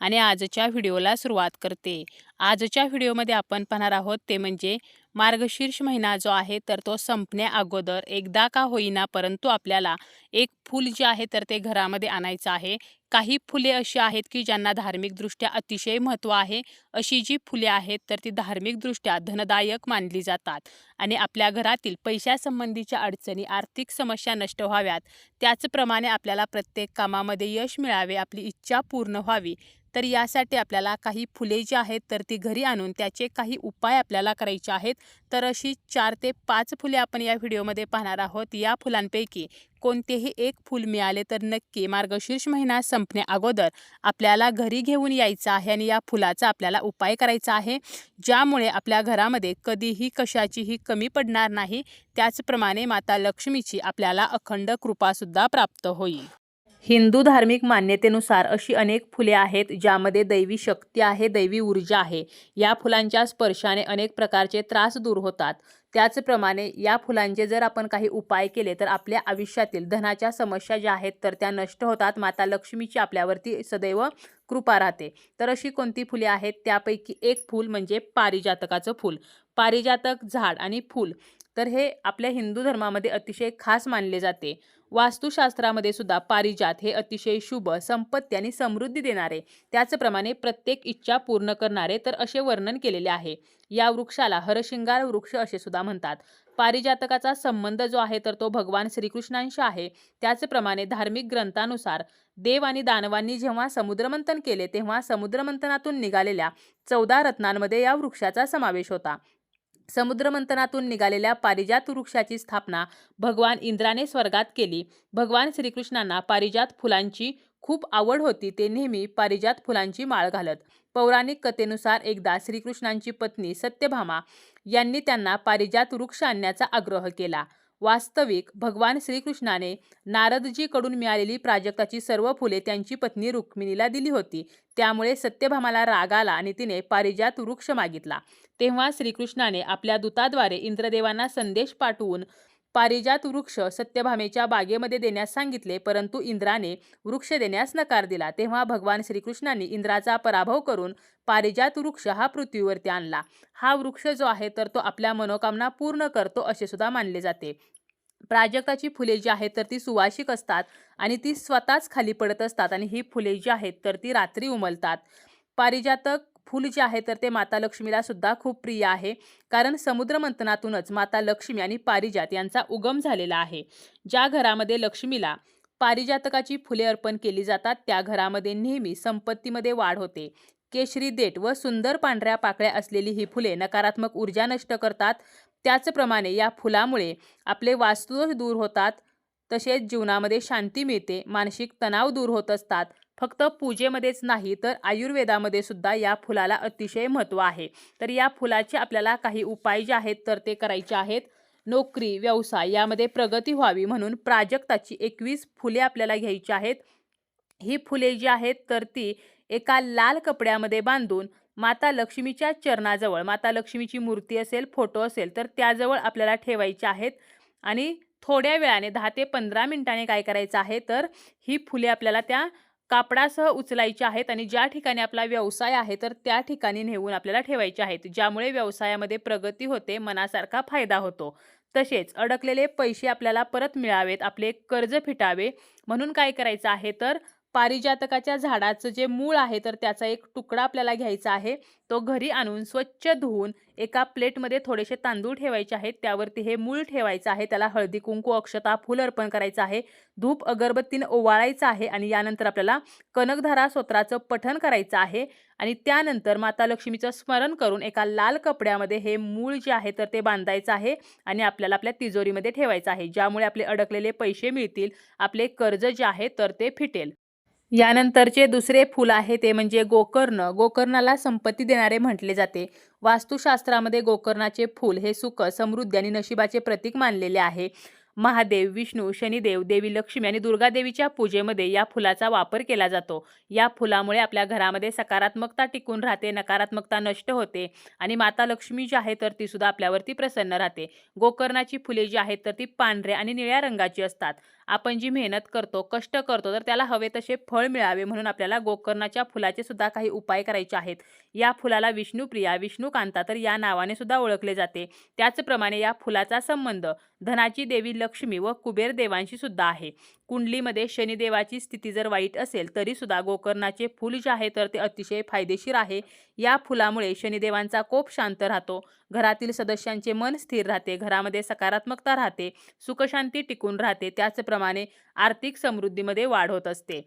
आणि आजच्या व्हिडिओला सुरुवात करते. आजच्या व्हिडिओमध्ये आपण पाहणार आहोत ते म्हणजे मार्गशीर्ष महिना जो आहे तर तो संपण्या अगोदर एकदा का होईना परंतु आपल्याला एक फूल जे आहे तर ते घरामध्ये आणायचं आहे. काही फुले अशी आहेत की ज्यांना धार्मिकदृष्ट्या अतिशय महत्त्व आहे. अशी जी फुले आहेत तर ती धार्मिकदृष्ट्या धनदायक मानली जातात. आणि आपल्या घरातील पैशासंबंधीच्या अडचणी आर्थिक समस्या नष्ट व्हाव्यात. त्याचप्रमाणे आपल्याला प्रत्येक कामामध्ये यश मिळावे आपली इच्छा पूर्ण व्हावी. तर यासाठी आपल्याला काही फुले जी आहेत तर ती घरी आणून त्याचे काही उपाय आपल्याला करायचे आहेत. तर अशी चार ते पाच फुले आपण या व्हिडिओमध्ये पाहणार आहोत. या फुलांपैकी कोणतेही एक फूल मिळाले तर नक्की मार्गशीर्ष महिना संपण्या अगोदर आपल्याला घरी घेऊन यायचं आहे आणि या फुलाचा आपल्याला उपाय करायचा आहे. ज्यामुळे आपल्या घरामध्ये कधीही कशाचीही कमी पडणार नाही. त्याचप्रमाणे माता लक्ष्मीची आपल्याला अखंड कृपासुद्धा प्राप्त होईल. हिंदू धार्मिक मान्यतेनुसार अशी अनेक फुले आहेत ज्यामध्ये दैवी शक्ती आहे दैवी ऊर्जा आहे. या फुलांच्या स्पर्शाने अनेक प्रकारचे त्रास दूर होतात. त्याचप्रमाणे या फुलांचे जर आपण काही उपाय केले तर आपल्या आयुष्यातील धनाच्या समस्या ज्या आहेत तर त्या नष्ट होतात. माता लक्ष्मीची आपल्यावरती सदैव कृपा राहते. तर अशी कोणती फुले आहेत? त्यापैकी एक फूल म्हणजे पारिजातकाचं फूल. पारिजातक झाड आणि फूल. तर हे आपल्या हिंदू धर्मामध्ये अतिशय खास मानले जाते. वास्तुशास्त्रामध्ये सुद्धा पारिजात हे अतिशय शुभ संपत्ती आणि समृद्धी देणारे. त्याचप्रमाणे प्रत्येक इच्छा पूर्ण करणारे तर असे वर्णन केलेले आहे. या वृक्षाला हरशिंगार वृक्ष असे सुद्धा म्हणतात. पारिजातकाचा संबंध जो आहे तर तो भगवान श्रीकृष्णांशी आहे. त्याचप्रमाणे धार्मिक ग्रंथानुसार देव आणि दानवांनी जेव्हा समुद्रमंथन केले तेव्हा समुद्रमंथनातून निघालेल्या चौदा रत्नांमध्ये या वृक्षाचा समावेश होता. समुद्रमंथनातून निघालेल्या पारिजात वृक्षाची स्थापना भगवान इंद्राने स्वर्गात केली. भगवान श्रीकृष्णांना पारिजात फुलांची खूप आवड होती. ते नेहमी पारिजात फुलांची माळ घालत. पौराणिक कथेनुसार एकदा श्रीकृष्णांची पत्नी सत्यभामा यांनी त्यांना पारिजात वृक्ष आणण्याचा आग्रह केला. वास्तविक भगवान श्रीकृष्णाने नारदजीकडून मिळालेली प्राजक्ताची सर्व फुले त्यांची पत्नी रुक्मिणीला दिली होती. त्यामुळे सत्यभामाला राग आला आणि तिने पारिजात वृक्ष मागितला. तेव्हा श्रीकृष्णाने आपल्या दूताद्वारे इंद्रदेवांना संदेश पाठवून पारिजात वृक्ष सत्यभामेच्या बागेमध्ये देण्यास सांगितले परंतु इंद्राने वृक्ष देण्यास नकार दिला. तेव्हा भगवान श्रीकृष्णांनी इंद्राचा पराभव करून पारिजात वृक्ष हा पृथ्वीवरती आणला. हा वृक्ष जो आहे तर तो आपल्या मनोकामना पूर्ण करतो असे सुद्धा मानले जाते. प्राजक्ताची फुले जी आहेत तर ती सुवासिक असतात आणि ती स्वतःच खाली पडत असतात आणि ही फुले जी आहेत तर ती रात्री उमलतात. पारिजातक फूल जे आहे तर ते माता लक्ष्मीला सुद्धा खूप प्रिय आहे. कारण समुद्रमंथनातूनच माता लक्ष्मी आणि पारिजात यांचा उगम झालेला आहे. ज्या घरामध्ये लक्ष्मीला पारिजातकाची फुले अर्पण केली जातात त्या घरामध्ये नेहमी संपत्तीमध्ये वाढ होते. केशरी देठ व सुंदर पांढऱ्या पाकळ्या असलेली ही फुले नकारात्मक ऊर्जा नष्ट करतात. त्याचप्रमाणे या फुलामुळे आपले वास्तुदोष दूर होतात तसेच जीवनामध्ये शांती मिळते मानसिक तणाव दूर होत असतात फक्त पूजेमध्येच नाही तर आयुर्वेदामध्ये सुद्धा या फुलाला अतिशय महत्त्व आहे. तर या फुलाचे आपल्याला काही उपाय जे आहेत तर ते करायचे आहेत. नोकरी व्यवसाय यामध्ये प्रगती व्हावी म्हणून प्राजक्ताची एकवीस फुले आपल्याला घ्यायची आहेत. ही फुले जी आहेत तर ती एका लाल कपड्यामध्ये बांधून माता लक्ष्मीच्या चरणाजवळ माता लक्ष्मीची मूर्ती असेल फोटो असेल तर त्याजवळ आपल्याला ठेवायचे आहेत. आणि थोड्या वेळाने दहा ते पंधरा मिनिटाने काय करायचं आहे तर ही फुले आपल्याला त्या कापडासह उचलायचे आहेत आणि ज्या ठिकाणी आपला व्यवसाय आहे तर त्या ठिकाणी नेऊन आपल्याला ठेवायचे आहेत ज्यामुळे व्यवसायामध्ये प्रगती होते मनासारखा फायदा होतो. तसेच अडकलेले पैसे आपल्याला परत मिळावेत आपले कर्ज फिटावे म्हणून काय करायचं आहे तर पारिजातकाच्या झाडाचं जे मूळ आहे तर त्याचा एक तुकडा आपल्याला घ्यायचा आहे. तो घरी आणून स्वच्छ धुवून एका प्लेटमध्ये थोडेसे तांदूळ ठेवायचे आहेत. त्यावरती हे मूळ ठेवायचं आहे. त्याला हळदी कुंकू अक्षता फूल अर्पण करायचं आहे. धूप अगरबत्तीनं ओवाळायचं आहे आणि यानंतर आपल्याला कनकधारा स्तोत्राचं पठण करायचं आहे. आणि त्यानंतर माता लक्ष्मीचं स्मरण करून एका लाल कपड्यामध्ये हे मूळ जे आहे तर ते बांधायचं आहे आणि आपल्याला आपल्या तिजोरीमध्ये ठेवायचं आहे. ज्यामुळे आपले अडकलेले पैसे मिळतील आपले कर्ज जे आहे तर ते फिटेल. यानंतरचे दुसरे फूल आहे ते म्हणजे गोकर्ण. गोकर्णाला संपत्ती देणारे म्हटले जाते. वास्तुशास्त्रामध्ये गोकर्णाचे फूल हे सुख समृद्धी आणि नशिबाचे प्रतीक मानलेले आहे. महादेव विष्णू शनिदेव देवी लक्ष्मी आणि दुर्गादेवीच्या पूजेमध्ये या फुलाचा वापर केला जातो. या फुलामुळे आपल्या घरामध्ये सकारात्मकता टिकून राहते नकारात्मकता नष्ट होते आणि माता लक्ष्मी जी आहे तर ती सुद्धा आपल्यावरती प्रसन्न राहते. गोकर्णाची फुले जी आहेत तर ती पांढऱ्या आणि निळ्या रंगाची असतात. आपण जी मेहनत करतो कष्ट करतो तर त्याला हवे तसे फळ मिळावे म्हणून आपल्याला गोकर्णाच्या फुलाचे सुद्धा काही उपाय करायचे आहेत. या फुलाला विष्णुप्रिया विष्णुकांता तर या नावाने सुद्धा ओळखले जाते. त्याचप्रमाणे या फुलाचा संबंध धनाची देवी लक्ष्मी व कुबेर देवांशी सुद्धा आहे. कुंडलीमध्ये शनिदेवाची स्थिती जर वाईट असेल तरी सुद्धा गोकर्णाचे फूल जे आहे तर ते अतिशय फायदेशीर आहे. या फुलामुळे शनिदेवांचा कोप शांत राहतो. घरातील सदस्यांचे मन स्थिर राहते. घरामध्ये सकारात्मकता राहते. सुखशांती टिकून राहते. त्याचप्रमाणे आर्थिक समृद्धीमध्ये वाढ होत असते.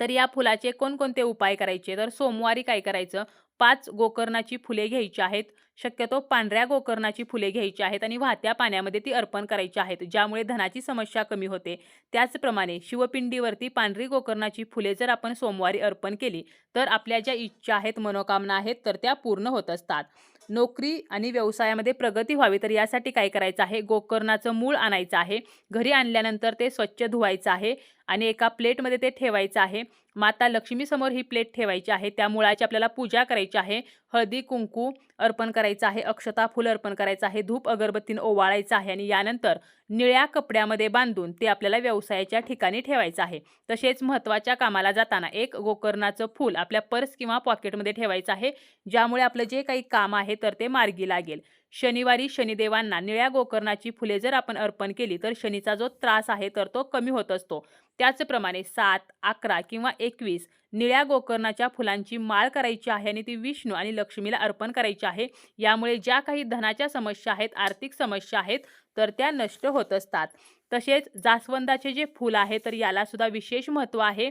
तर या फुलाचे कोणकोणते उपाय करायचे? तर सोमवारी काय करायचं? पाच गोकर्णाची फुले घ्यायची आहेत. शक्यतो पांढऱ्या गोकर्णाची फुले घ्यायची आहेत आणि वाहत्या पाण्यामध्ये ती अर्पण करायची आहेत ज्यामुळे धनाची समस्या कमी होते. त्याचप्रमाणे शिवपिंडीवरती पांढरी गोकर्णाची फुले जर आपण सोमवारी अर्पण केली तर आपल्या ज्या इच्छा आहेत मनोकामना आहेत तर त्या पूर्ण होत असतात. नोकरी आणि व्यवसायामध्ये प्रगती व्हावी. तर यासाठी काय करायचं आहे? गोकर्णाचं मूळ आणायचं आहे. घरी आणल्यानंतर ते स्वच्छ धुवायचं आहे आणि एका प्लेटमध्ये ते ठेवायचं आहे. माता लक्ष्मीसमोर ही प्लेट ठेवायची आहे. त्या मुळाची आपल्याला पूजा करायची आहे. हळदी कुंकू अर्पण करायचं आहे. अक्षता फुल अर्पण करायचं आहे. धूप अगरबत्तीनं ओवाळायचं आहे आणि यानंतर निळ्या कपड्यामध्ये बांधून ते आपल्याला व्यवसायाच्या ठिकाणी ठेवायचं आहे. तसेच महत्त्वाच्या कामाला जाताना एक गोकर्णाचं फूल आपल्या पर्स किंवा पॉकेटमध्ये ठेवायचं आहे ज्यामुळे आपलं जे काही काम आहे तर ते मार्गी लागेल. शनिवारी शनिदेवांना निळ्या गोकर्णाची फुले जर आपण अर्पण केली तर शनीचा जो त्रास आहे तर तो कमी होत असतो. त्याचप्रमाणे सात अकरा किंवा एकवीस निळ्या गोकर्णाच्या फुलांची माळ करायची आहे आणि ती विष्णू आणि लक्ष्मीला अर्पण करायची आहे. यामुळे ज्या काही धनाच्या समस्या आहेत आर्थिक समस्या आहेत तर त्या नष्ट होत असतात. तसेच जास्वंदाचे जे फूल आहे तर यालासुद्धा विशेष महत्त्व आहे.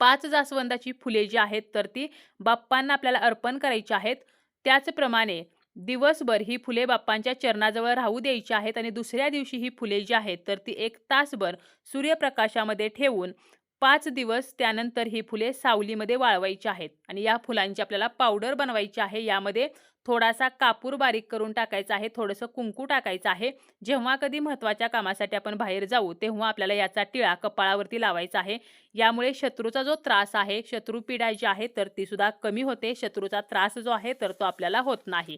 पाच जास्वंदाची फुले जी आहेत तर ती बाप्पांना आपल्याला अर्पण करायची आहेत. त्याचप्रमाणे दिवसभर ही फुले बाप्पांच्या चरणाजवळ राहू द्यायची आहेत आणि दुसऱ्या दिवशी ही फुले जी आहेत तर ती एक तासभर सूर्यप्रकाशामध्ये ठेवून पाच दिवस त्यानंतर ही फुले सावलीमध्ये वाळवायची आहेत. आणि या फुलांची आपल्याला पावडर बनवायची आहे. यामध्ये थोडासा कापूर बारीक करून टाकायचा आहे. थोडंसं कुंकू टाकायचं आहे. जेव्हा कधी महत्त्वाच्या कामासाठी आपण बाहेर जाऊ तेव्हा आपल्याला याचा टिळा कपाळावरती लावायचा आहे. यामुळे शत्रूचा जो त्रास आहे शत्रुपीडा जी आहे तर ती सुद्धा कमी होते. शत्रूचा त्रास जो आहे तर तो आपल्याला होत नाही.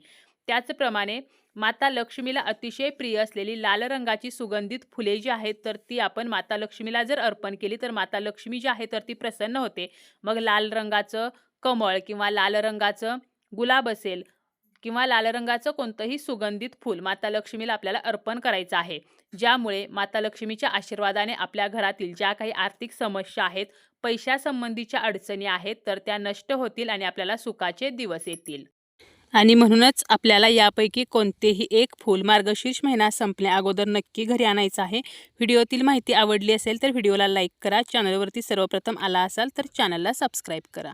त्याचप्रमाणे माता लक्ष्मीला अतिशय प्रिय असलेली लाल रंगाची सुगंधित फुले जी आहेत तर ती आपण माता लक्ष्मीला जर अर्पण केली तर माता लक्ष्मी जी आहे तर ती प्रसन्न होते. मग लाल रंगाचं कमळ किंवा लाल रंगाचं गुलाब असेल किंवा लाल रंगाचं कोणतंही सुगंधित फूल माता लक्ष्मीला आपल्याला अर्पण करायचं आहे. ज्यामुळे माता लक्ष्मीच्या आशीर्वादाने आपल्या घरातील ज्या काही आर्थिक समस्या आहेत पैशासंबंधीच्या अडचणी आहेत तर त्या नष्ट होतील आणि आपल्याला सुखाचे दिवस येतील. आणि म्हणूनच आपल्याला यापैकी कोणतेही एक फूल मार्गशीर्ष महिना संपल्या अगोदर नक्की घरी आणायचं आहे. व्हिडिओतील माहिती आवडली असेल तर व्हिडिओला लाईक करा. चॅनलवरती सर्वप्रथम आला असाल तर चॅनलला सबस्क्राईब करा.